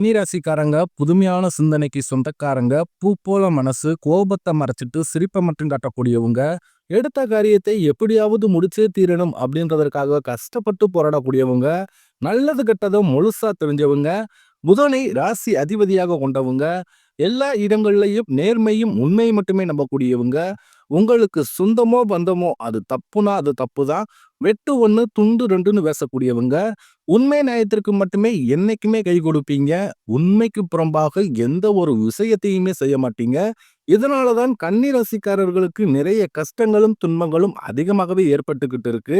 ராசிக்காரங்க புதுமையான சிந்தனைக்கு சொந்தக்காரங்க பூ போல மனசு கோபத்தை மறைச்சிட்டு சிரிப்பை மட்டும் காட்டக்கூடியவங்க எடுத்த காரியத்தை எப்படியாவது முடிச்சே தீரணும் அப்படின்றதற்காக கஷ்டப்பட்டு போராடக்கூடியவங்க நல்லது கெட்டதும் முழுசா தெரிஞ்சவங்க புதனை ராசி அதிபதியாக கொண்டவங்க எல்லா இடங்கள்லையும் நேர்மையும் உண்மையும் மட்டுமே நம்பக்கூடியவங்க. உங்களுக்கு சொந்தமோ பந்தமோ அது தப்புனா அது தப்பு தான் வெட்டு ஒன்று துண்டு ரெண்டுன்னு பேசக்கூடியவங்க. உண்மை நியாயத்திற்கு மட்டுமே என்னைக்குமே கை கொடுப்பீங்க. உண்மைக்கு புறம்பாக எந்த ஒரு விஷயத்தையுமே செய்ய மாட்டீங்க. இதனால தான் கன்னி ரசிக்காரர்களுக்கு நிறைய கஷ்டங்களும் துன்பங்களும் அதிகமாகவே ஏற்பட்டுக்கிட்டு இருக்கு.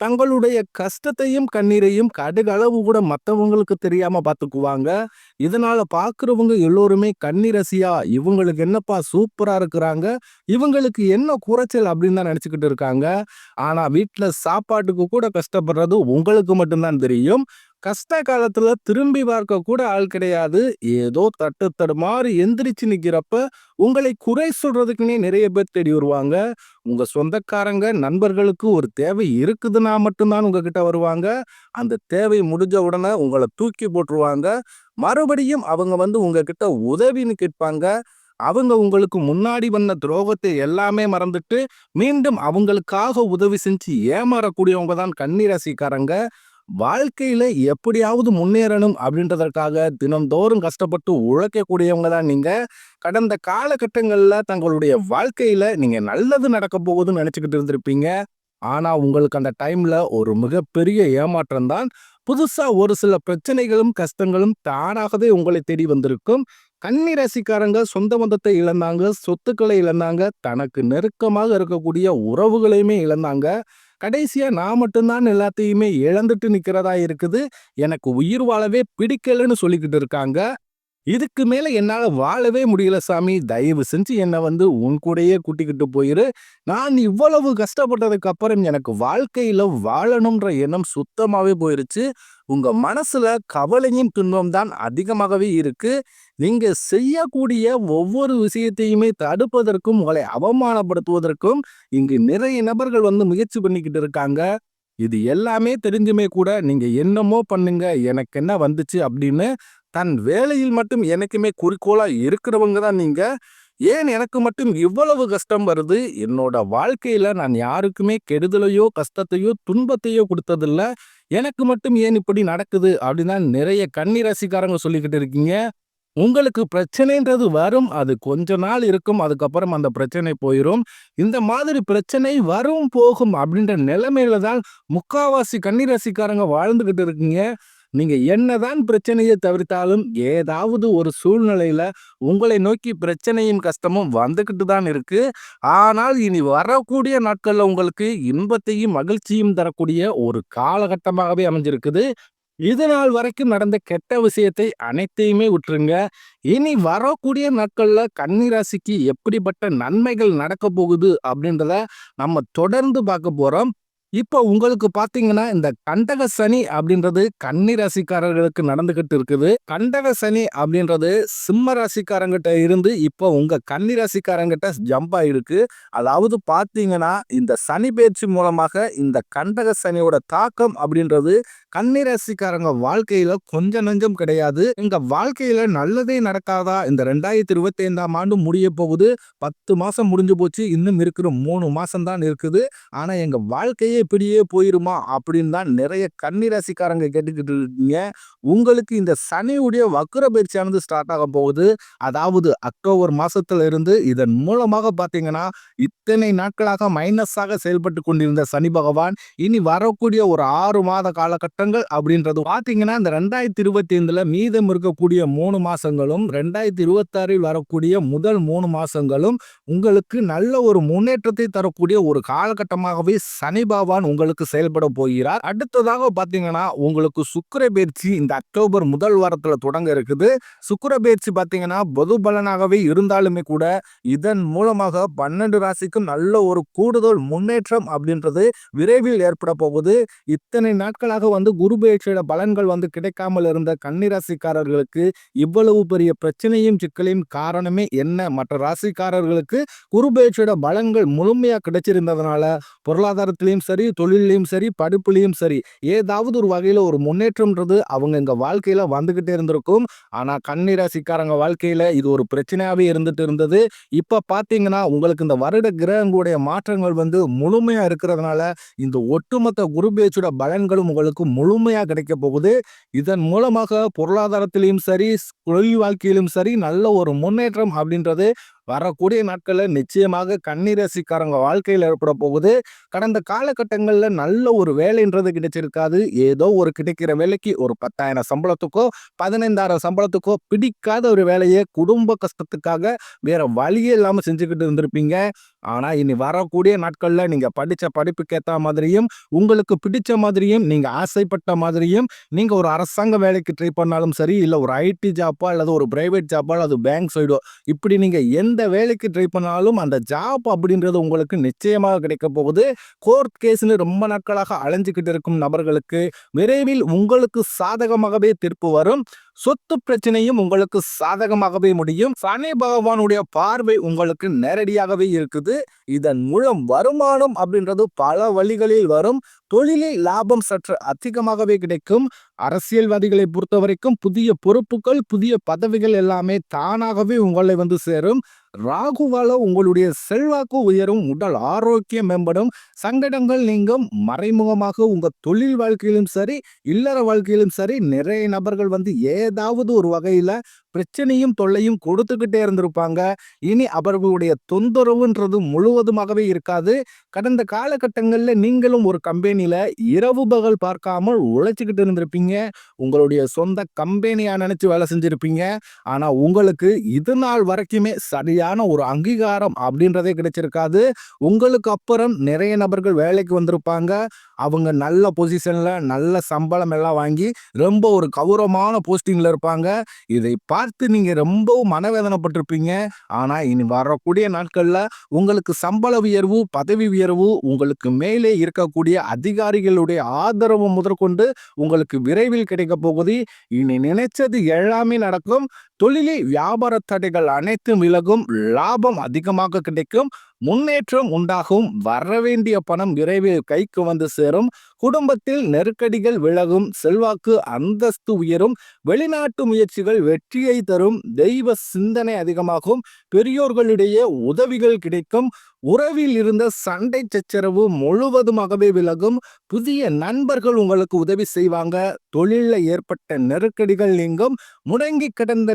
தங்களுடைய கஷ்டத்தையும் கண்ணீரையும் கடுகளவு கூட மற்றவங்களுக்கு தெரியாம பார்த்துக்குவாங்க இதனால பார்க்குறவங்க எல்லோருமே கண்ணீரசியா இவங்களுக்கு என்னப்பா சூப்பரா இருக்கிறாங்க இவங்களுக்கு என்ன குறைச்சல் அப்படின்னு தான் நினச்சிக்கிட்டு இருக்காங்க. ஆனா வீட்டில் சாப்பாட்டுக்கு கூட கஷ்டப்படுறது உங்களுக்கு மட்டும்தான் தெரியும். கஷ்ட காலத்துல திரும்பி பார்க்க கூட ஆள் கிடையாது. ஏதோ தட்டு தடுமாறி எந்திரிச்சு நிக்கிறப்ப உங்களை குறை சொல்றதுக்குன்னே நிறைய பேர் தேடி வருவாங்க. உங்க சொந்தக்காரங்க நண்பர்களுக்கு ஒரு தேவை இருக்குதுன்னா மட்டும்தான் உங்ககிட்ட வருவாங்க. அந்த தேவை முடிஞ்ச உடனே உங்களை தூக்கி போட்டுருவாங்க. மறுபடியும் அவங்க வந்து உங்ககிட்ட உதவின்னு கேட்பாங்க. அவங்க உங்களுக்கு முன்னாடி வந்த துரோகத்தை எல்லாமே மறந்துட்டு மீண்டும் அவங்களுக்காக உதவி செஞ்சு ஏமாறக்கூடியவங்க தான் கன்னிராசிக்காரங்க. வாழ்க்கையில் எப்படியாவது முன்னேறணும் அப்படின்றதற்காக தினந்தோறும் கஷ்டப்பட்டு உழைக்கக்கூடியவங்க தான் நீங்கள் கடந்த காலகட்டங்களில் தங்களுடைய வாழ்க்கையில் நீங்கள் நல்லது நடக்க போகுதுன்னு நினச்சிக்கிட்டு இருந்திருப்பீங்க. ஆனா உங்களுக்கு அந்த டைம்ல ஒரு மிகப்பெரிய ஏமாற்றம் தான். புதுசாக ஒரு சில பிரச்சனைகளும் கஷ்டங்களும் தானாகவே உங்களை தேடி வந்திருக்கும். கன்னி ராசிக்காரங்க சொந்த பந்தத்தை இழந்தாங்க சொத்துக்களை இழந்தாங்க தனக்கு நெருக்கமாக இருக்கக்கூடிய உறவுகளையுமே இழந்தாங்க. கடைசியா நான் மட்டும்தான் எல்லாத்தையுமே இழந்துட்டு நிற்கிறதா இருக்குது. எனக்கு உயிர் வாழவே பிடிக்கலன்னு சொல்லிக்கிட்டு இருக்காங்க. இதுக்கு மேல என்னால வாழவே முடியல சாமி. தயவு செஞ்சு என்னை வந்து உன் கூடயே கூட்டிக்கிட்டு போயிரு. நான் இவ்வளவு கஷ்டப்பட்டதுக்கு அப்புறம் எனக்கு வாழ்க்கையில வாழணும்ன்ற எண்ணம் சுத்தமாவே போயிருச்சு. உங்க மனசுல கவலையும் துன்பம் தான் அதிகமாகவே இருக்கு. நீங்க செய்யக்கூடிய ஒவ்வொரு விஷயத்தையுமே தடுப்பதற்கும் உங்களை அவமானப்படுத்துவதற்கும் இங்கு நிறைய நபர்கள் வந்து முயற்சி பண்ணிக்கிட்டு இருக்காங்க. இது எல்லாமே தெரிஞ்சுமே கூட நீங்க என்னமோ பண்ணுங்க எனக்கு என்ன வந்துச்சு அப்படின்னு தன் வேலையில் மட்டும் எனக்குமே குறிக்கோளாக இருக்கிறவங்க தான் நீங்கள் ஏன் எனக்கு மட்டும் இவ்வளவு கஷ்டம் வருது? என்னோட வாழ்க்கையில் நான் யாருக்குமே கெடுதலையோ கஷ்டத்தையோ துன்பத்தையோ கொடுத்ததில்ல. எனக்கு மட்டும் ஏன் இப்படி நடக்குது? அப்படின்னா நிறைய கன்னி ரசிக்காரங்க சொல்லிக்கிட்டு இருக்கீங்க. உங்களுக்கு பிரச்சனைன்றது வரும். அது கொஞ்ச நாள் இருக்கும். அதுக்கப்புறம் அந்த பிரச்சனை போயிடும் இந்த மாதிரி பிரச்சனை வரும் போகும் அப்படின்ற நிலைமையில தான் முக்காவாசி கன்னிராசிக்காரங்க வாழ்ந்துக்கிட்டு இருக்கீங்க. நீங்க என்னதான் பிரச்சனையை தவிர்த்தாலும் ஏதாவது ஒரு சூழ்நிலையில உங்களை நோக்கி பிரச்சனையும் கஷ்டமும் வந்துக்கிட்டு தான் இருக்கு. ஆனால் இனி வரக்கூடிய நாட்கள்ல உங்களுக்கு இன்பத்தையும் மகிழ்ச்சியும் தரக்கூடிய ஒரு காலகட்டமாகவே அமைஞ்சிருக்குது. இது நாள் வரைக்கும் நடந்த கெட்ட விஷயத்தை அனைத்தையுமே விட்டுருங்க. இனி வரக்கூடிய நாட்களில் கன்னிராசிக்கு எப்படிப்பட்ட நன்மைகள் நடக்க போகுது அப்படின்றத நம்ம தொடர்ந்து பார்க்க போகிறோம் இப்போ உங்களுக்கு பாத்தீங்கன்னா இந்த கண்டக சனி அப்படின்றது கன்னி ராசிக்காரர்களுக்கு நடந்துகிட்டு இருக்குது. கண்டக சனி அப்படின்றது சிம்ம ராசிக்காரங்கிட்ட இருந்து இப்போ உங்க கன்னி ராசிக்காரங்கிட்ட ஜம்ப் ஆயிருக்கு. அதாவது பாத்தீங்கன்னா இந்த சனி பயிற்சி மூலமாக இந்த கண்டக சனியோட தாக்கம் அப்படின்றது கன்னி ராசிக்காரங்க வாழ்க்கையில கொஞ்சம் நஞ்சம் கிடையாது. எங்க வாழ்க்கையில நல்லதே நடக்காதா? இந்த ரெண்டாயிரத்தி இருபத்தி ஐந்தாம் ஆண்டு முடிய போகுது. பத்து மாசம் முடிஞ்சு போச்சு. இன்னும் இருக்கிற மூணு மாசம் தான் இருக்குது. ஆனா எங்க வாழ்க்கையே இப்படியே போயிருமா? அப்படின்னு தான் நிறைய கன்னிராசிக்காரங்க கேட்டுக்கிட்டு இருக்கீங்க. உங்களுக்கு இந்த சனியுடைய வக்கர பயிற்சியானது ஸ்டார்ட் ஆக போகுது. அதாவது அக்டோபர் மாசத்துல இருந்து இதன் மூலமாக பார்த்தீங்கன்னா இத்தனை நாட்களாக மைனஸாக செயல்பட்டு கொண்டிருந்த சனி பகவான் இனி வரக்கூடிய ஒரு ஆறு மாத காலகட்டங்கள் அப்படின்றது பார்த்தீங்கன்னா இந்த ரெண்டாயிரத்தி இருபத்தி ஐந்துல மீதம் இருக்கக்கூடிய மூணு மாசங்களும் ரெண்டாயிரத்தி இருபத்தாறில் வரக்கூடிய முதல் மூணு மாசங்களும் உங்களுக்கு நல்ல ஒரு முன்னேற்றத்தை தரக்கூடிய ஒரு காலகட்டமாகவே சனி பகவான் உங்களுக்கு செயல்பட போகிறார். அடுத்ததாக பார்த்தீங்கன்னா உங்களுக்கு சுக்கர பயிற்சி இந்த அக்டோபர் முதல் வாரத்தில் தொடங்க இருக்குது. சுக்கர பயிற்சி பார்த்தீங்கன்னா பொது பலனாகவே இருந்தாலுமே கூட இதன் மூலமாக பன்னெண்டு ராசிக்கும் நல்ல ஒரு கூடுதல் முன்னேற்றம் அப்படின்றது விரைவில் ஏற்பட போகுது. இத்தனை நாட்களாக வந்து குரு பயிற்சியோட பலன்கள் வந்து கிடைக்காமல் இருந்த கன்னிராசிக்காரர்களுக்கு இவ்வளவு பெரிய பிரச்சனையும் சிக்கலையும் காரணமே என்ன? மற்ற ராசிக்காரர்களுக்கு குரு பயிற்சியோட பலன்கள் முழுமையாக கிடைச்சிருந்ததுனால பொருளாதாரத்திலையும் சரி சரி, தொழிலையும் சரி, படிப்புலையும் சரி, ஏதாவது ஒரு வகையில் ஒரு முன்னேற்றம்ன்றது அவங்க எங்கள் வாழ்க்கையில் வந்துக்கிட்டே இருந்திருக்கும். ஆனால் கன்னி வாழ்க்கையில் இது ஒரு பிரச்சனையாகவே இருந்துட்டு இருந்தது. இப்போ பார்த்தீங்கன்னா, உங்களுக்கு இந்த வருட கிரகங்களுடைய மாற்றங்கள் வந்து முழுமையாக இருக்கிறதுனால, இந்த ஒட்டுமொத்த குருபேச்சோட பலன்களும் உங்களுக்கு முழுமையாக கிடைக்கப் போகுது. இதன் மூலமாக பொருளாதாரத்திலையும் சரி, தொழில் வாழ்க்கையிலும் சரி, நல்ல ஒரு முன்னேற்றம் அப்படின்றது வரக்கூடிய நாட்களில் நிச்சயமாக கன்னி வாழ்க்கையில் ஏற்பட போகுது. கடந்த காலகட்டங்களில் நல்ல ஒரு வேலைன்றது கிடைச்சிருக்காது. ஏதோ ஒரு கிடைக்கிற வேலைக்கு ஒரு 10,000 சம்பளத்துக்கோ, 15,000 சம்பளத்துக்கோ பிடிக்காத ஒரு வேலையை குடும்ப கஷ்டத்துக்காக வேற வழியே இல்லாமல் செஞ்சுக்கிட்டு இருந்திருப்பீங்க. ஆனால் இனி வரக்கூடிய நாட்களில் நீங்கள் படித்த படிப்புக்கு ஏற்ற மாதிரியும், உங்களுக்கு பிடிச்ச மாதிரியும், நீங்கள் ஆசைப்பட்ட மாதிரியும், நீங்கள் ஒரு அரசாங்க வேலைக்கு ட்ரை பண்ணாலும் சரி, இல்லை ஒரு ஐடி ஜாப்போ அல்லது ஒரு பிரைவேட் ஜாப்போ அல்லது பேங்க் சைடோ இப்படி நீங்கள் எந்த வேலைக்கு ட்ரை பண்ணாலும் அந்த ஜாப் அப்படின்றது உங்களுக்கு நிச்சயமாக கிடைக்க போகுது. கோர்ட் கேஸ்னு ரொம்ப நாட்களாக அலைஞ்சுகிட்டு இருக்கும் நபர்களுக்கு விரைவில் உங்களுக்கு சாதகமாகவே தீர்ப்பு வரும். சொத்து பிரச்சனையும் உங்களுக்கு சாதகமாகவே முடியும். சனி பகவானுடைய பார்வை உங்களுக்கு நேரடியாகவே இருக்குது. இதன் மூலம் வருமானம் அப்படின்றது பல வழிகளில் வரும். தொழிலில் லாபம் சற்று அதிகமாகவே கிடைக்கும். அரசியல்வாதிகளை பொறுத்தவரைக்கும் புதிய பொறுப்புகள், புதிய பதவிகள் எல்லாமே தானாகவே உங்களை வந்து சேரும். ராகுவால உங்களுடைய செல்வாக்கு உயரும். உடல் ஆரோக்கியம் மேம்படும். சங்கடங்கள் நீங்கும். மறைமுகமாக உங்க தொழில் வாழ்க்கையிலும் சரி, இல்லற வாழ்க்கையிலும் சரி, நிறைய நபர்கள் வந்து ஏதாவது ஒரு வகையில பிரச்சனையும், தொல்லையும் கொடுத்துக்கிட்டே இருந்திருப்பாங்க. இனி அவர்களுடைய தொந்தரவுன்றது முழுவதுமாகவே இருக்காது. கடந்த காலகட்டங்களில் நீங்களும் ஒரு கம்பெனியில் இரவு பகல் பார்க்காமல் உழைச்சிக்கிட்டு இருந்திருப்பீங்க. உங்களுடைய சொந்த கம்பெனியாக நினச்சி வேலை செஞ்சுருப்பீங்க ஆனால் உங்களுக்கு இது நாள் வரைக்குமே சரியான ஒரு அங்கீகாரம் அப்படின்றதே கிடைச்சிருக்காது. உங்களுக்கு அப்புறம் நிறைய நபர்கள் வேலைக்கு வந்திருப்பாங்க. அவங்க நல்ல பொசிஷனில் நல்ல சம்பளம் எல்லாம் வாங்கி ரொம்ப ஒரு கௌரவமான போஸ்டிங்கில் இருப்பாங்க. இதை பார்த்து நீங்கள் ரொம்பவும் மனவேதனைப்பட்டிருப்பீங்க. ஆனால் இனி வரக்கூடிய நாட்களில் உங்களுக்கு சம்பள உயர்வு, பதவி உயர்வு, உங்களுக்கு மேலே இருக்கக்கூடிய அதிகாரிகளுடைய ஆதரவு முதற்கொண்டு உங்களுக்கு விரைவில் கிடைக்க போகுது. இனி நினைச்சது எல்லாமே நடக்கும். தொழிலில் வியாபார தடைகள் அனைத்தும் விலகும். லாபம் அதிகமாக கிடைக்கும். முன்னேற்றம் உண்டாகும். வரவேண்டிய பணம் விரைவில் கைக்கு வந்து சேரும். குடும்பத்தில் நெருக்கடிகள் விலகும். செல்வாக்கு, அந்தஸ்து உயரும். வெளிநாட்டு முயற்சிகள் வெற்றியை தரும். தெய்வ சிந்தனை அதிகமாகும். பெரியோர்களிடையே உதவிகள் கிடைக்கும். உறவில் இருந்த சண்டை சச்சரவு முழுவதுமாகவே விலகும். புதிய நண்பர்கள் உங்களுக்கு உதவி செய்வாங்க. தொழிலில் ஏற்பட்ட நெருக்கடிகள் நீங்கும். முடங்கி கிடந்த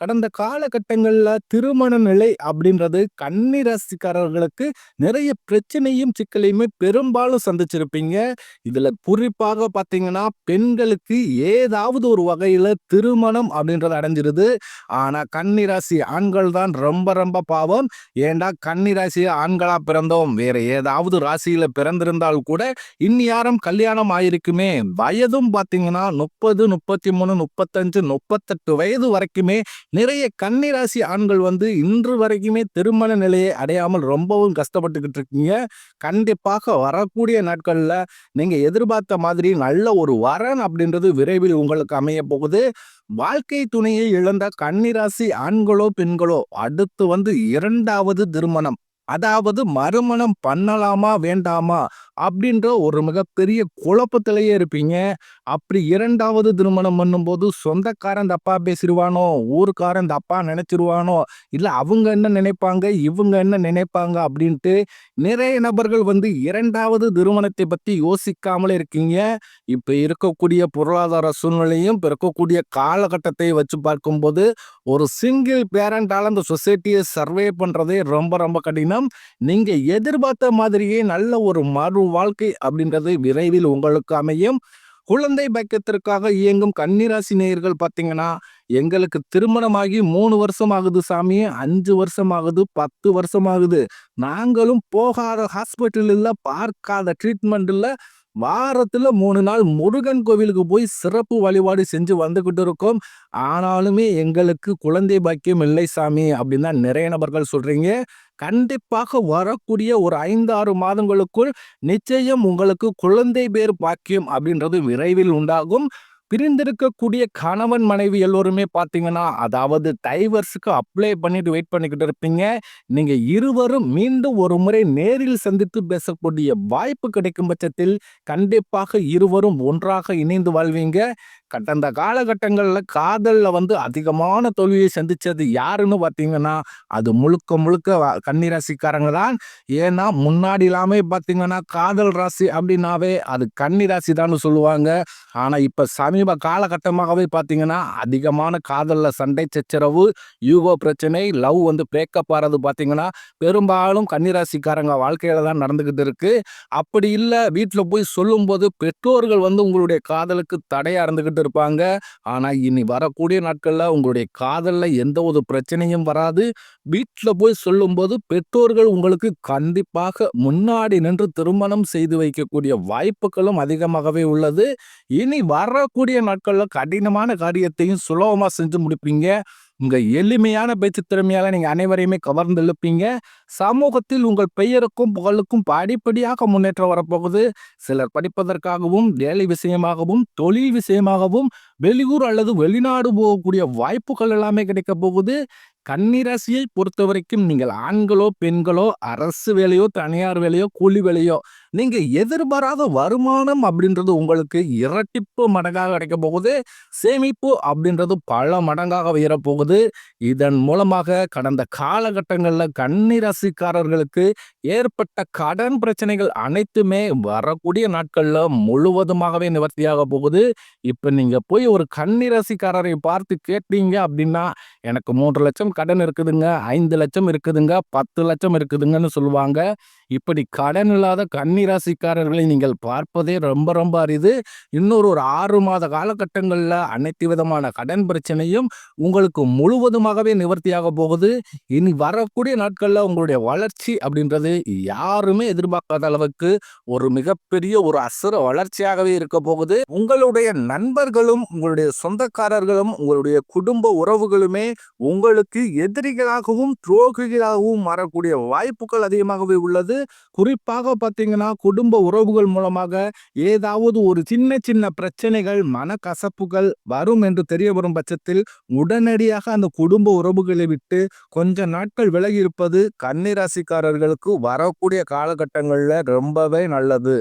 கடந்த காலகட்டங்கள்ல திருமண நிலை அப்படின்றது கன்னி ராசிக்காரர்களுக்கு நிறைய பிரச்சனையும், சிக்கலையுமே பெரும்பாலும் சந்திச்சிருப்பீங்க. இதுல குறிப்பாக பார்த்தீங்கன்னா, பெண்களுக்கு ஏதாவது ஒரு வகையில திருமணம் அப்படின்றது அடைஞ்சிருது. ஆனா கன்னி ராசி ஆண்கள் தான் ரொம்ப ரொம்ப பாவம். ஏன்டா கன்னி ராசி ஆண்களா பிறந்தோம். வேற ஏதாவது ராசியில பிறந்திருந்தால் கூட இந்நேரம் கல்யாணம் ஆயிருக்குமே. வயதும் பார்த்தீங்கன்னா 30, 33, 35, 38 வயது வரைக்குமே நிறைய கன்னிராசி ஆண்கள் வந்து இன்று வரைக்குமே திருமண நிலையை அடையாமல் ரொம்பவும் கஷ்டப்பட்டுக்கிட்டு இருக்கீங்க. கண்டிப்பாக வரக்கூடிய நாட்களில் நீங்கள் எதிர்பார்த்த மாதிரி நல்ல ஒரு வரன் அப்படின்றது விரைவில் உங்களுக்கு அமைய போகுது. வாழ்க்கை துணையை இழந்த கன்னிராசி ஆண்களோ, பெண்களோ அடுத்து வந்து இரண்டாவது திருமணம். அதாவது மறுமணம் பண்ணலாமா? வேண்டாமா? அப்படின்ற ஒரு மிகப்பெரிய குழப்பத்திலேயே இருப்பீங்க. அப்படி இரண்டாவது திருமணம் பண்ணும்போது சொந்தக்காரன் தப்பா ஊருக்காரன் இந்த தப்பா நினைச்சிருவானோ? இல்லை அவங்க என்ன நினைப்பாங்க? இவங்க என்ன நினைப்பாங்க? அப்படின்ட்டு நிறைய நபர்கள் வந்து இரண்டாவது திருமணத்தை பற்றி யோசிக்காமலே இருக்கீங்க. இப்போ இருக்கக்கூடிய பொருளாதார சூழ்நிலையும், இப்போ இருக்கக்கூடிய காலகட்டத்தை வச்சு பார்க்கும்போது ஒரு சிங்கிள் பேரண்டால் அந்த சொசைட்டியை சர்வே பண்ணுறதே ரொம்ப ரொம்ப கடினம். நீங்கள் எதிர்பார்த்த மாதிரியே நல்ல ஒரு மறு வாழ்க்கை அப்படின்றது விரைவில் உங்களுக்கு அமையும். குழந்தை பாக்கியத்திற்காக இயங்கும் கன்னிராசி நேயர்கள் பார்த்தீங்கன்னா, எங்களுக்கு திருமணமாகி மூணு வருஷம் ஆகுது சாமி, அஞ்சு வருஷம் ஆகுது, 10 வருஷம் ஆகுது. நாங்களும் போகாத ஹாஸ்பிட்டல் இல்லை பார்க்காத ட்ரீட்மெண்ட் இல்லை வாரத்துல மூணு நாள் முருகன் கோவிலுக்கு போய் சிறப்பு வழிபாடு செஞ்சு வந்துகிட்டு இருக்கோம். ஆனாலுமே எங்களுக்கு குழந்தை பாக்கியம் இல்லை சாமி அப்படின்னு தான் நிறைய நபர்கள் சொல்றீங்க. கண்டிப்பாக வரக்கூடிய ஒரு 5, 6 மாதங்களுக்குள் நிச்சயம் உங்களுக்கு குழந்தை பேர் பாக்கியம் அப்படின்றது விரைவில் உண்டாகும். பிரிந்திருக்கக்கூடிய கணவன் மனைவி எல்லோருமே பார்த்தீங்கன்னா, அதாவது டைவர்ஸுக்கு அப்ளை பண்ணிட்டு வெயிட் பண்ணிக்கிட்டு இருப்பீங்க. நீங்க இருவரும் மீண்டும் ஒரு முறை நேரில் சந்தித்து பேசக்கூடிய வாய்ப்பு கிடைக்கும் பட்சத்தில், கண்டிப்பாக இருவரும் ஒன்றாக இணைந்து வாழ்வீங்க. கடந்த காலகட்டங்களில் காதலில் வந்து அதிகமான தோல்வியை சந்தித்தது யாருன்னு பார்த்தீங்கன்னா, அது முழுக்க முழுக்க வ கன்னி ராசிக்காரங்க தான். ஏன்னா, முன்னாடி எல்லாமே பார்த்தீங்கன்னா, காதல் ராசி அப்படின்னாவே அது கன்னி ராசி தான்னு சொல்லுவாங்க. ஆனால் இப்போ சமீப காலகட்டமாகவே பார்த்தீங்கன்னா, அதிகமான காதலில் சண்டை சச்சரவு, யூகோ பிரச்சனை, லவ் வந்து பிரேக்கப் ஆகிறது பார்த்தீங்கன்னா, பெரும்பாலும் கன்னி ராசிக்காரங்க வாழ்க்கையில் தான் நடந்துக்கிட்டு இருக்குது அப்படி இல்லை வீட்டில் போய் சொல்லும்போது பெற்றோர்கள் வந்து உங்களுடைய காதலுக்கு தடையாக இருந்துக்கிட்டு இருப்பாங்க. ஆனா, இனி வரக்கூடிய நாட்கள்ல உங்களுடைய காதல்ல எந்த ஒரு பிரச்சனையும் வராது. வீட்டில் போய் சொல்லும்போது பெற்றோர்கள் உங்களுக்கு கண்டிப்பாக முன்னாடி நின்று திருமணம் செய்து வைக்கக்கூடிய வாய்ப்புகளும் அதிகமாகவே உள்ளது. இனி வரக்கூடிய நாட்கள்ல கடினமான காரியத்தையும் சுலபமா செஞ்சு முடிப்பீங்க. உங்கள் எளிமையான பேச்சு திறமையால் நீங்கள் அனைவரையுமே கவர்ந்து இழுப்பீங்க. சமூகத்தில் உங்கள் பெயருக்கும், புகழுக்கும் படிப்படியாக முன்னேற்றம் வரப்போகுது. சிலர் படிப்பதற்காகவும், வேலை விஷயமாகவும், தொழில் விஷயமாகவும் வெளியூர் அல்லது வெளிநாடு போகக்கூடிய வாய்ப்புகள் எல்லாமே கிடைக்கப் போகுது. கன்னிராசியை பொறுத்த வரைக்கும் நீங்கள் ஆண்களோ, பெண்களோ, அரசு வேலையோ, தனியார் வேலையோ, கூலி வேலையோ, நீங்க எதிர்பாராத வருமானம் அப்படின்றது உங்களுக்கு இரட்டிப்பு மடங்காக கிடைக்கப் போகுது. சேமிப்பு அப்படின்றது பல மடங்காக உயரப்போகுது இதன் மூலமாக கடந்த காலகட்டங்களில் கன்னிராசிக்காரர்களுக்கு ஏற்பட்ட கடன் பிரச்சனைகள் அனைத்துமே வரக்கூடிய நாட்களில் முழுவதுமாகவே நிவர்த்தியாகப் போகுது. இப்போ நீங்கள் போய் ஒரு கன்னிராசிக்காரரை பார்த்து கேட்டீங்க அப்படின்னா, எனக்கு 3,00,000 கடன் இருக்குதுங்க, ஐந்து லட்சம் இருக்குதுங்க, பத்து லட்சம் இருக்குதுங்கன்னு சொல்லுவாங்க. இப்படி கடன் இல்லாத கன்னிராசிக்காரர்களை நீங்கள் பார்ப்பதே ரொம்ப ரொம்ப அரிது. இன்னொரு ஒரு ஆறு மாத காலகட்டங்களில் அனைத்து விதமான கடன் பிரச்சனையும் உங்களுக்கு முழுவதுமாகவே நிவர்த்தியாகப் போகுது. இனி வரக்கூடிய நாட்களில் உங்களுடைய வளர்ச்சி அப்படின்றது யாருமே எதிர்பார்க்காத அளவுக்கு ஒரு மிகப்பெரிய ஒரு அசுர வளர்ச்சியாகவே இருக்க போகுது. உங்களுடைய நண்பர்களும், உங்களுடைய சொந்தக்காரர்களும், உங்களுடைய குடும்ப உறவுகளுமே உங்களுக்கு எதிரிகளாகவும், துரோகிகளாகவும் மாறக்கூடிய வாய்ப்புகள் அதிகமாகவே உள்ளது. குறிப்பாக பார்த்தீங்கன்னா, குடும்ப உறவுகள் மூலமாக ஏதாவது ஒரு சின்ன சின்ன பிரச்சனைகள், மனக்கசப்புகள் வரும் என்று தெரிய வரும் பட்சத்தில், உடனடியாக அந்த குடும்ப உறவுகளை விட்டு கொஞ்ச நாட்கள் விலகி இருப்பது கன்னிராசிக்காரர்களுக்கு வரக்கூடிய காலகட்டங்களில் ரொம்பவே நல்லது.